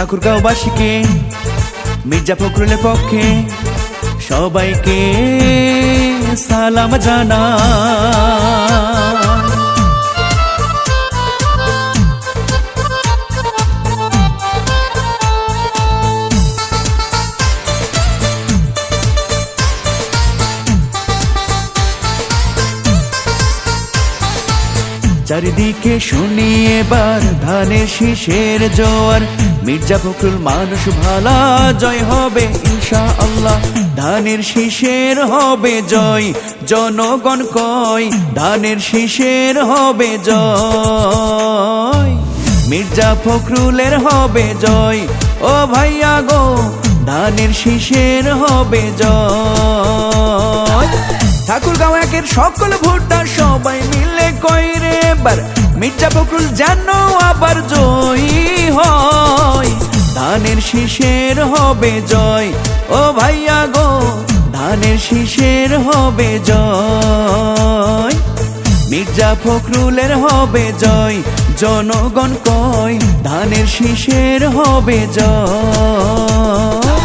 ঠাকুরগাঁওবাসীকে মির্জা ফখরুলের পক্ষে সবাইকে সালাম জানা চারিদিকে শুনি এবার, ধানের শীষের জোয়ার। মির্জা ফখরুল মানুষ ভালা, জয় হবে ইনশা আল্লাহ ধানের শীষের হবে জয়, জনগণ কয়, ধানের শীষের হবে জয়। মির্জা ফখরুলের হবে জয়, ও ভাইয়া গো, ধানের শীষের হবে জয়। ঠাকুরগাঁও একের সকল ভোটার সবাই মিলে কইরে এবার মির্জা ফখরুল যেন আবার জয়ী হয়। ধানের শীষের হবে জয়। ও ভাইয়া গো, ধানের শীষের হবে জয়। মির্জা ফখরুলের হবে জয়। জনগণ কয়, ধানের শীষের হবে জয়।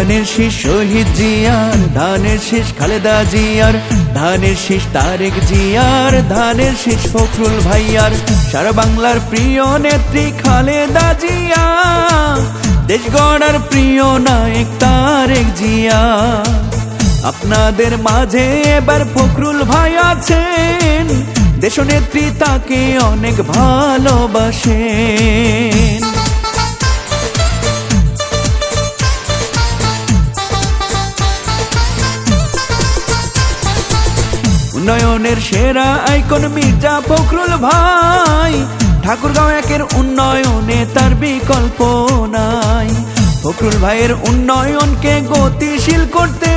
ধানের শীষ, শহীদ জিয়ার ধানের শীষ, খালেদা জিয়ার ধানের শীষ, তারেক জিয়ার ধানের শীষ, ফখরুল ভাইয়ার। সারা বাংলার প্রিয় নেত্রী খালেদা জিয়া, দেশ গড়ার প্রিয় নায়ক তারেক জিয়া। আপনাদের মাঝে এবার ফখরুল ভাই আছেন, দেশনেত্রী তাকে অনেক ভালোবাসেন। উন্নয়নের সেরা আইকন মির্জা ফখরুল ভাই। ঠাকুরগাঁও একের উন্নয়নে তার বিকল্প নাই। ফখরুল ভাইয়ের উন্নয়নকে গতিশীল করতে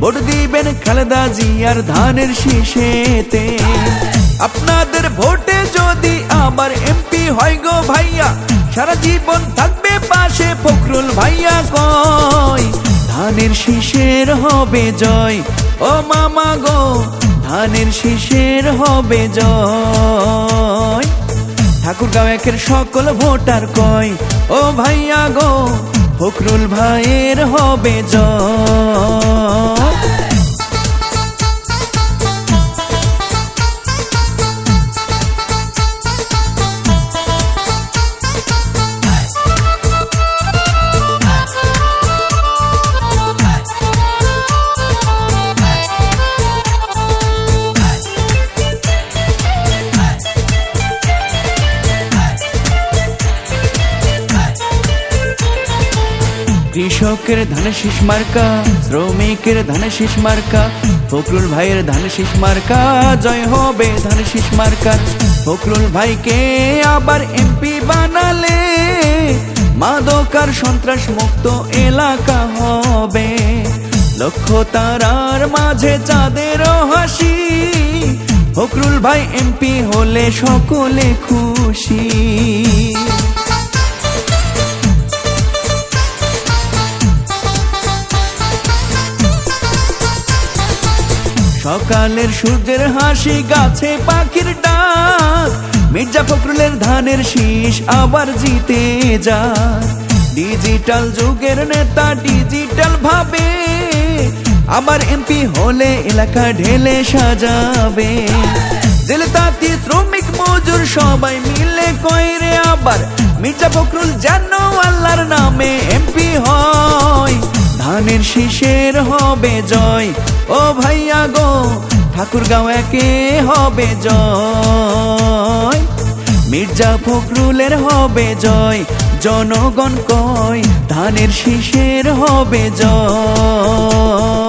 ভোট দিবেন খালেদা জিয়ার ধানের শীষেতে। আপনাদের ভোটে যদি আমার এমপি হয় গো ভাইয়া, সারা জীবন থাকবে পাশে ফখরুল ভাইয়া কয়। ধানের শীষের হবে জয় ও মামা গো, ধানের শীষের হবে জয়। ঠাকুরগাঁও একের সকল ভোটার কয়, ও ভাইয়া গো, ফখরুল ভাইয়ের হবে জয়। কৃষকের ধানে শীষ মার্কা, শ্রমিকের ধানে শীষ মার্কা, ফখরুল ভাইয়ের ধানে শীষ মার্কা, জয় হবে ধানে শীষ মার্কা। ফখরুল ভাইকে আবার এমপি বানালে, মাদকার সন্ত্রাস মুক্ত এলাকা হবে। লক্ষ তারার মাঝে চাঁদের হাসি, ফখরুল ভাই এমপি হলে সকলে খুশি। সকালের সূর্যের হাসি, গাছে পাখির ডাক। মির্জা ফখরুলের ধানের শীষ আবার জিতে যায়। ডিজিটাল যুগের নেতা ডিজিটাল ভাবে, আবার এমপি হলে এলাকা ঢেলে সাজাবে। জেলে শ্রমিক, মজুর সবাই মিলে কইরে আবার, মির্জা ফখরুল যেন আল্লাহর নামে এমপি হয়। ধানের শীষের হবে জয়। ও ভাইয়া গো, ঠাকুরগাঁও একে হবে জয়। মির্জা ফখরুলের হবে জয়, জনগণ কয়, ধানের শীষের হবে জয়।